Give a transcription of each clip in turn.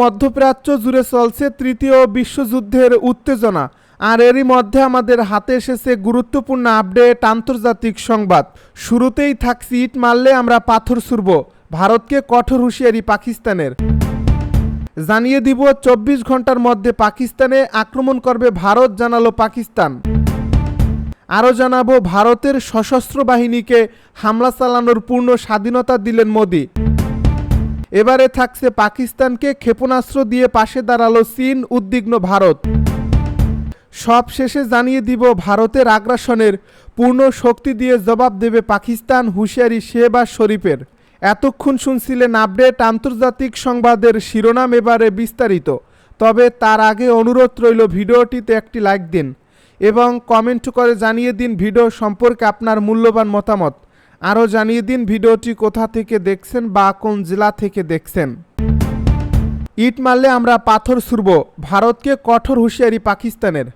মধ্যপ্রাচ্য জুড়ে চলছে তৃতীয় বিশ্বযুদ্ধের উত্তেজনা। আর এরই মধ্যে আমাদের হাতে এসেছে গুরুত্বপূর্ণ আপডেট, আন্তর্জাতিক সংবাদ। শুরুতেই থাকছি ইট মারলে আমরা পাথর ছুড়ব। ভারতকে কঠোর হুঁশিয়ারি পাকিস্তানের। জানিয়ে দিব, চব্বিশ ঘণ্টার মধ্যে পাকিস্তানে আক্রমণ করবে ভারত, জানালো পাকিস্তান। আরও জানাব, ভারতের সশস্ত্র বাহিনীকে হামলা চালানোর পূর্ণ স্বাধীনতা দিলেন মোদি। এবারে থাকছে পাকিস্তানকে ক্ষেপণাস্ত্র দিয়ে পাশে দাঁড়াল চীন, উদ্বিগ্ন ভারত। সব শেষে জানিয়ে দিব ভারতের আগ্রাসনের পূর্ণ শক্তি দিয়ে জবাব দেবে পাকিস্তান হুঁশিয়ারি শেহবাজ শরীফের। এতক্ষণ শুনছিলেন আপডেট আন্তর্জাতিক সংবাদের শিরোনাম এবারে বিস্তারিত। তবে তার আগে অনুরোধ রইল ভিডিওটিতে একটি লাইক দিন এবং কমেন্ট করে জানিয়ে দিন ভিডিও সম্পর্কে আপনার মূল্যবান মতামত। আরও জানিয়ে দিন ভিডিওটি কোথা থেকে দেখছেন বা কোন জেলা থেকে দেখছেন। ইট মারলে আমরা পাথর ছুড়ব। ভারতকে কঠোর হুঁশিয়ারি পাকিস্তানের।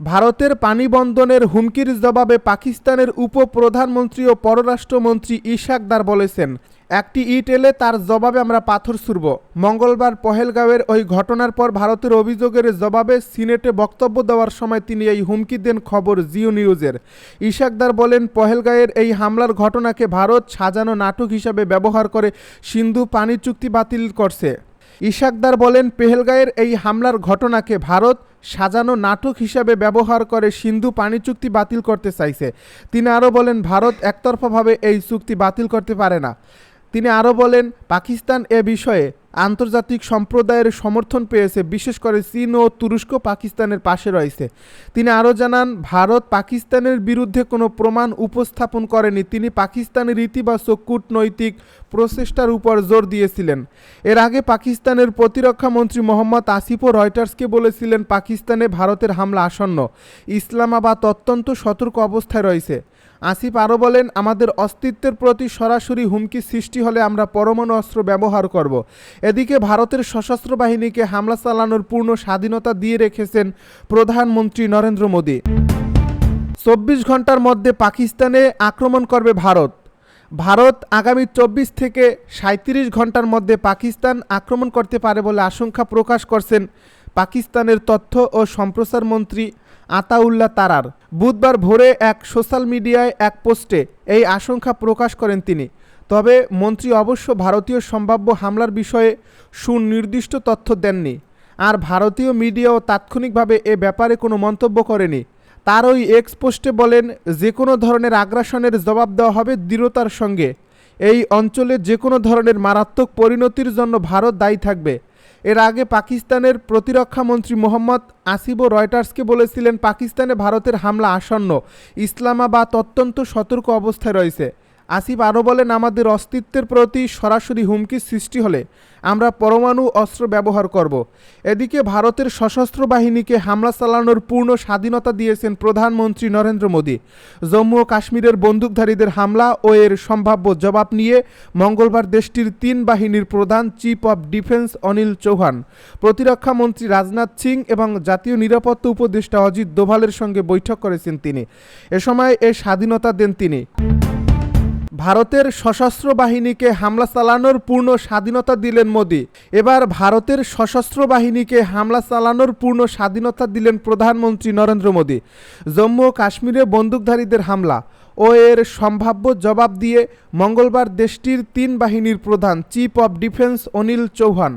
ভারতের পানি বন্ধনের হুমকির জবাবে পাকিস্তানের উপপ্রধানমন্ত্রী ও পররাষ্ট্রমন্ত্রী ইশাকদার বলেছেন একটি ইট এলে তার জবাবে আমরা পাথর ছুড়ব। মঙ্গলবার পহেলগাঁওয়ের ওই ঘটনার পর ভারতের অভিযোগের জবাবে সিনেটে বক্তব্য দেওয়ার সময় তিনি এই হুমকি দেন খবর জিও নিউজের। ইশাকদার বলেন, পহেলগাঁয়ের এই হামলার ঘটনাকে ভারত সাজানো নাটক হিসাবে ব্যবহার করে সিন্ধু পানি চুক্তি বাতিল করছে। ইশাকদার বলেন, পেহেলগাঁয়ের এই হামলার ঘটনাকে ভারত সাজানো নাটক হিসাবে ব্যবহার করে সিন্ধু পানি চুক্তি বাতিল করতে চাইছে। তিনি আরও বলেন, ভারত একতরফাভাবে এই চুক্তি বাতিল করতে পারে না। তিনি আরও বলেন, পাকিস্তান এ বিষয়ে আন্তর্জাতিক সম্প্রদায়ের সমর্থন পেয়েছে, বিশেষ করে চীন ও তুরস্ক পাকিস্তানের পাশে রয়েছে। তিনি আরও জানান, ভারত পাকিস্তানের বিরুদ্ধে কোনো প্রমাণ উপস্থাপন করেনি। তিনি পাকিস্তানের ইতিবাচক কূটনৈতিক প্রচেষ্টার উপর জোর দিয়েছিলেন। এর আগে পাকিস্তানের প্রতিরক্ষা মন্ত্রী মোহাম্মদ আসিফও রয়টার্সকে বলেছিলেন, পাকিস্তানে ভারতের হামলা আসন্ন। ইসলামাবাদ অত্যন্ত সতর্ক অবস্থায় রয়েছে। আসিফ আরও বলেন, আমাদের অস্তিত্বের প্রতি সরাসরি হুমকি সৃষ্টি হলে আমরা পরমাণু অস্ত্র ব্যবহার করব। এদিকে ভারতের সশস্ত্র বাহিনীকে হামলা চালানোর পূর্ণ স্বাধীনতা দিয়ে রেখেছেন প্রধানমন্ত্রী নরেন্দ্র মোদী। চব্বিশ ঘণ্টার মধ্যে পাকিস্তানে আক্রমণ করবে ভারত। ভারত আগামী চব্বিশ থেকে সাঁত্রিশ ঘণ্টার মধ্যে পাকিস্তান আক্রমণ করতে পারে বলে আশঙ্কা প্রকাশ করছেন পাকিস্তানের তথ্য ও সম্প্রচার মন্ত্রী আতাউল্লাহ তারার। বুধবার ভোরে এক সোশ্যাল মিডিয়ায় এক পোস্টে এই আশঙ্কা প্রকাশ করেন তিনি। তবে মন্ত্রী অবশ্য ভারতীয় সম্ভাব্য হামলার বিষয়ে সুনির্দিষ্ট তথ্য দেননি। আর ভারতীয় মিডিয়াও তাৎক্ষণিকভাবে এ ব্যাপারে কোনো মন্তব্য করেনি। তার ওই এক্স পোস্টে বলেন যে কোনো ধরনের আগ্রাসনের জবাব দেওয়া হবে দৃঢ়তার সঙ্গে। এই অঞ্চলে যে কোনো ধরনের মারাত্মক পরিণতির জন্য ভারত দায়ী থাকবে। এর আগে পাকিস্তানের প্রতিরক্ষা মন্ত্রী মোহাম্মদ আসিবো রয়টার্সকে বলেছিলেন, পাকিস্তানে ভারতের হামলা আসন্ন। ইসলামাবাদ অত্যন্ত সতর্ক অবস্থায় রয়েছে। আসিফ আরও বলেন, আমাদের অস্তিত্বের প্রতি সরাসরি হুমকির সৃষ্টি হলে আমরা পরমাণু অস্ত্র ব্যবহার করব। এদিকে ভারতের সশস্ত্র বাহিনীকে হামলা চালানোর পূর্ণ স্বাধীনতা দিয়েছেন প্রধানমন্ত্রী নরেন্দ্র মোদী। জম্মু ও কাশ্মীরের বন্দুকধারীদের হামলা ও এর সম্ভাব্য জবাব নিয়ে মঙ্গলবার দেশটির তিন বাহিনীর প্রধান chief of defence Anil Chauhan, প্রতিরক্ষা মন্ত্রী রাজনাথ সিং এবং জাতীয় নিরাপত্তা উপদেষ্টা অজিত দোভালের সঙ্গে বৈঠক করেছেন তিনি। এ সময় এ স্বাধীনতা দেন তিনি। ভারতের সশস্ত্র বাহিনীকে হামলা চালানোর পূর্ণ স্বাধীনতা দিলেন মোদী। এবার ভারতের সশস্ত্র বাহিনীকে হামলা চালানোর পূর্ণ স্বাধীনতা দিলেন প্রধানমন্ত্রী নরেন্দ্র মোদী। জম্মু ও কাশ্মীরে বন্দুকধারীদের হামলা ও এর সম্ভাব্য জবাব দিয়ে মঙ্গলবার দেশটির তিন বাহিনীর প্রধান chief of defence Anil Chauhan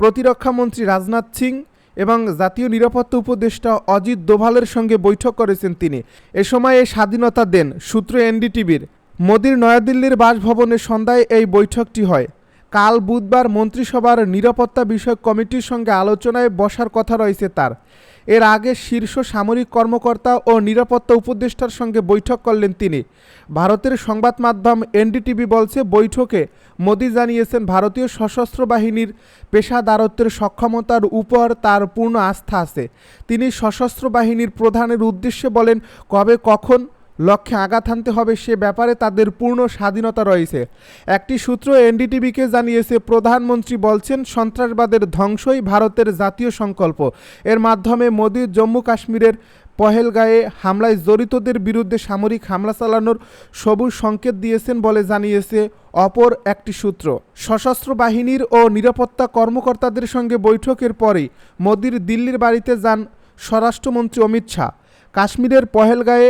প্রতিরক্ষামন্ত্রী রাজনাথ সিং এবং জাতীয় নিরাপত্তা উপদেষ্টা অজিত দোভালের সঙ্গে বৈঠক করেছেন তিনি। এ সময় এই স্বাধীনতা দেন সূত্র এনডিটিভির। মোদির নয়াদিল্লির বাসভবনে সন্ধ্যায় এই বৈঠকটি হয়। কাল বুধবার মন্ত্রিসভার নিরাপত্তা বিষয়ক কমিটির সঙ্গে আলোচনায় বসার কথা রয়েছে তার। এর আগে শীর্ষ সামরিক কর্মকর্তা ও নিরাপত্তা উপদেষ্টার সঙ্গে বৈঠক করলেন তিনি। ভারতের সংবাদ মাধ্যম এনডিটিভি বলছে, বৈঠকে মোদি জানিয়েছেন, ভারতীয় সশস্ত্র বাহিনীর পেশাদারত্বের সক্ষমতার উপর তার পূর্ণ আস্থা আছে। তিনি সশস্ত্র বাহিনীর প্রধানের উদ্দেশ্যে বলেন, কবে কখন লক্ষ্যে আঘাত হানতে হবে সে ব্যাপারে তাদের পূর্ণ স্বাধীনতা রয়েছে। একটি সূত্র এনডিটিভিকে জানিয়েছে, প্রধানমন্ত্রী বলছেন, সন্ত্রাসবাদের ধ্বংসই ভারতের জাতীয় সংকল্প। এর মাধ্যমে মোদি জম্মু কাশ্মীরের পহেলগাঁয়ে হামলায় জড়িতদের বিরুদ্ধে সামরিক হামলা চালানোর সবুজ সংকেত দিয়েছেন বলে জানিয়েছে অপর একটি সূত্র। সশস্ত্র বাহিনীর ও নিরাপত্তা কর্মকর্তাদের সঙ্গে বৈঠকের পরেই মোদির দিল্লির বাড়িতে যান স্বরাষ্ট্রমন্ত্রী অমিত শাহ। কাশ্মীরের পহেলগাঁয়ে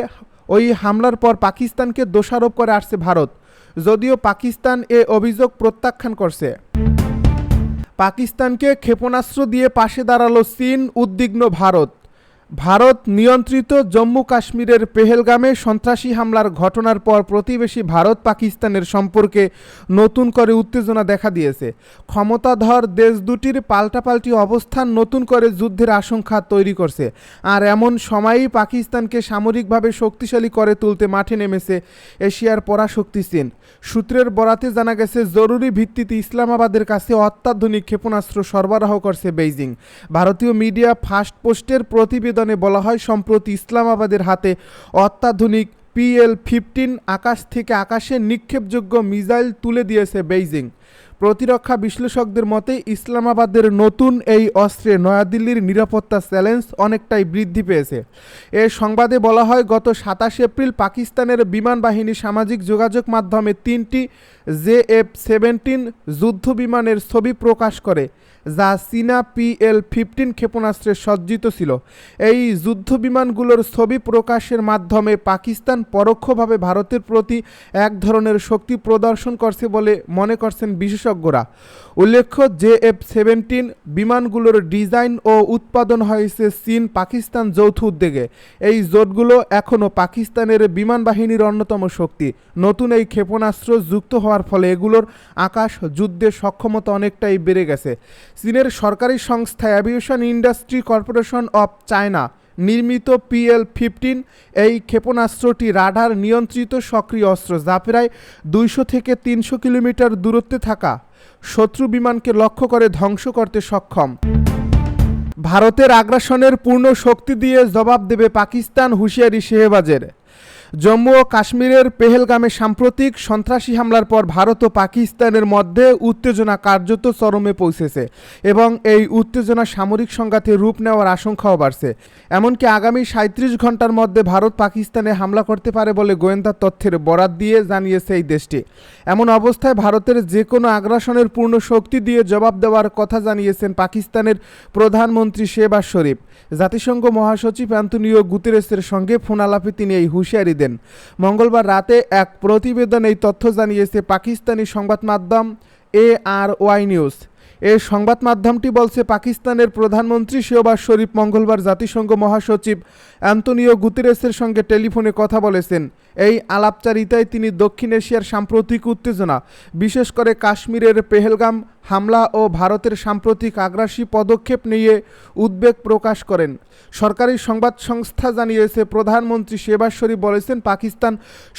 ওই হামলার পর পাকিস্তানকে দোষারোপ করে আসছে ভারত, যদিও পাকিস্তান এ অভিযোগ প্রত্যাখ্যান করছে। পাকিস্তানকে ক্ষেপণাস্ত্র দিয়ে পাশে দাঁড়াল চীন, উদ্বিগ্ন ভারত। ভারত নিয়ন্ত্রিত জম্মু কাশ্মীরের পেহেলগামে সন্ত্রাসী হামলার ঘটনার পর প্রতিবেশী ভারত পাকিস্তানের সম্পর্কে নতুন করে উত্তেজনা দেখা দিয়েছে। ক্ষমতাধর দেশ দুটির পাল্টাপাল্টি অবস্থান নতুন করে যুদ্ধের আশঙ্কা তৈরি করছে। আর এমন সময়েই পাকিস্তানকে সামরিকভাবে শক্তিশালী করে তুলতে মাঠে নেমেছে এশিয়ার পরাশক্তি চীন। সূত্রের বরাতে জানা গেছে, জরুরি ভিত্তিতে ইসলামাবাদের কাছে অত্যাধুনিক ক্ষেপণাস্ত্র সরবরাহ করছে বেইজিং। ভারতীয় মিডিয়া ফার্স্ট পোস্টের প্রতিবেদনে বলা হয়, সম্প্রতি ইসলামাবাদের হাতে অত্যাধুনিক পিএল ফিফটিন আকাশ থেকে আকাশে নিক্ষেপযোগ্য মিসাইল তুলে দিয়েছে বেইজিং। প্রতিরক্ষা বিশ্লেষকদের মতে, ইসলামাবাদের নতুন এই অস্ত্রে নয়াদিল্লির নিরাপত্তা চ্যালেঞ্জ অনেকটাই বৃদ্ধি পেয়েছে। এ সংবাদে বলা হয়, গত সাতাশ এপ্রিল পাকিস্তানের বিমান বাহিনী সামাজিক যোগাযোগ মাধ্যমে তিনটি জে এফ সেভেন্টিন যুদ্ধ বিমানের ছবি প্রকাশ করে, যা চীনা পিএল ফিফটিন ক্ষেপণাস্ত্রে সজ্জিত ছিল। এই যুদ্ধ বিমানগুলোর ছবি প্রকাশের মাধ্যমে পাকিস্তান পরোক্ষভাবে ভারতের প্রতি এক ধরনের শক্তি প্রদর্শন করছে বলে মনে করছেন বিশেষজ্ঞরা উল্লেখ্য, জে এফ সেভেন্টিন বিমানগুলোর ডিজাইন ও উৎপাদন হয়েছে চীন পাকিস্তান যৌথ উদ্যোগে। এই জোটগুলো এখনও পাকিস্তানের বিমান বাহিনীর অন্যতম শক্তি। নতুন এই ক্ষেপণাস্ত্র যুক্ত হওয়ার ফলে এগুলোর আকাশ যুদ্ধের সক্ষমতা অনেকটাই বেড়ে গেছে। চীনের সরকারি সংস্থা aviation industry corporation of China নির্মিত পিএল ফিফটিন এই ক্ষেপণাস্ত্রটি রাডার নিয়ন্ত্রিত সক্রিয় অস্ত্র যা প্রায় দুইশো থেকে তিনশো কিলোমিটার দূরত্বে থাকা শত্রু বিমানকে লক্ষ্য করে ধ্বংস করতে সক্ষম। ভারতের আগ্রাসনের পূর্ণ শক্তি দিয়ে জবাব দেবে পাকিস্তান হুঁশিয়ারি শেহবাজের। জম্মু ও কাশ্মীরের পেহেলগামে সাম্প্রতিক সন্ত্রাসী হামলার পর ভারত ও পাকিস্তানের মধ্যে উত্তেজনা কার্যত চরমে পৌঁছেছে এবং এই উত্তেজনা সামরিক সংঘাতে রূপ নেওয়ার আশঙ্কাও বাড়ছে। এমনকি আগামী সাঁত্রিশ ঘণ্টার মধ্যে ভারত পাকিস্তানে হামলা করতে পারে বলে গোয়েন্দা তথ্যের বরাত দিয়ে জানিয়েছে এই দেশটি। এমন অবস্থায় ভারতের যে কোনো আগ্রাসনের পূর্ণ শক্তি দিয়ে জবাব দেওয়ার কথা জানিয়েছেন পাকিস্তানের প্রধানমন্ত্রী শেবাজ শরীফ। জাতিসংঘ মহাসচিব অ্যান্তনিও গুতেরেসের সঙ্গে ফোনালাপে তিনি এই হুঁশিয়ারি দেন। মঙ্গলবার রাতে এক প্রতিবেদন এই তথ্য জানিয়েছে পাকিস্তানি সংবাদ মাধ্যম এ আর ওয়াই নিউজ। এই সংবাদ মাধ্যমটি বলছে, পাকিস্তানের প্রধানমন্ত্রী শেহবাজ শরীফ মঙ্গলবার জাতিসংঘ মহাসচিব অ্যান্তনিও গুতেরেসের সঙ্গে টেলিফোনে কথা বলেছেন। এই আলাপচারিতায় তিনি দক্ষিণ এশিয়ার সাম্প্রতিক উত্তেজনা, বিশেষ করে কাশ্মীরের পেহেলগাম হামলা ও ভারতের সাম্প্রতিক আগ্রাসী পদক্ষেপ নিয়ে উদ্বেগ প্রকাশ করেন। সরকারি সংবাদ সংস্থা জানিয়েছে, প্রধানমন্ত্রী শেবাজ শরীফ বলেছেন, পাকিস্তান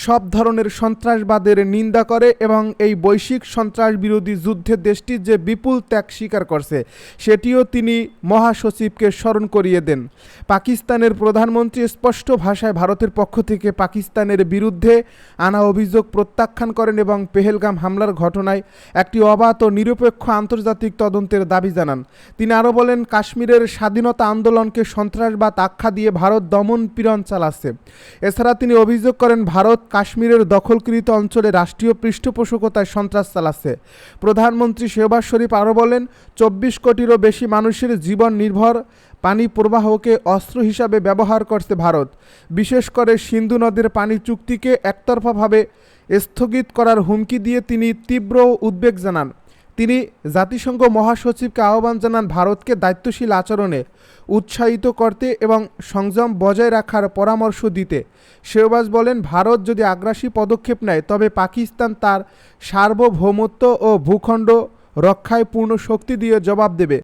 সব ধরনের সন্ত্রাসবাদের নিন্দা করে এবং এই বৈশ্বিক সন্ত্রাস বিরোধী যুদ্ধে দেশটির যে বিপুল ত্যাগ স্বীকার করছে, সেটিও তিনি মহাসচিবকে স্মরণ করিয়ে দেন। পাকিস্তানের প্রধানমন্ত্রী স্পষ্ট ভাষায় ভারতের পক্ষ থেকে পাকিস্তানের বিরুদ্ধে আনা অভিযোগ প্রত্যাখ্যান করেন এবং পেহেলগাম হামলার ঘটনায় একটি অবাধ ও নিরপেক্ষ আন্তর্জাতিক তদন্তের দাবি জানান। তিনি আরও বলেন, কাশ্মীরের স্বাধীনতা আন্দোলনকে সন্ত্রাসবাদ আখ্যা দিয়ে ভারত দমন পীড়ন চালাচ্ছে। এছাড়া তিনি অভিযোগ করেন, ভারত কাশ্মীরের দখলকৃত অঞ্চলে রাষ্ট্রীয় পৃষ্ঠপোষকতায় সন্ত্রাস চালাচ্ছে। প্রধানমন্ত্রী শেহবাজ শরীফ আরও বলেন, চব্বিশ কোটিরও বেশি মানুষের জীবন নির্ভর পানি প্রবাহকে অস্ত্র হিসাবে ব্যবহার করছে ভারত। বিশেষ করে সিন্ধু নদের পানি চুক্তিকে একতরফাভাবে স্থগিত করার হুমকি দিয়ে তিনি তীব্র উদ্বেগ জানান। তিনি জাতিসংঘ মহাসচিবকে আহ্বান জানান ভারতকে দায়িত্বশীল আচরণে উৎসাহিত করতে এবং সংযম বজায় রাখার পরামর্শ দিতে। শেহবাজ বলেন, ভারত যদি আগ্রাসী পদক্ষেপ নেয়, তবে পাকিস্তান তার সার্বভৌমত্ব ও ভূখণ্ড রক্ষায় পূর্ণ শক্তি দিয়ে জবাব দেবে।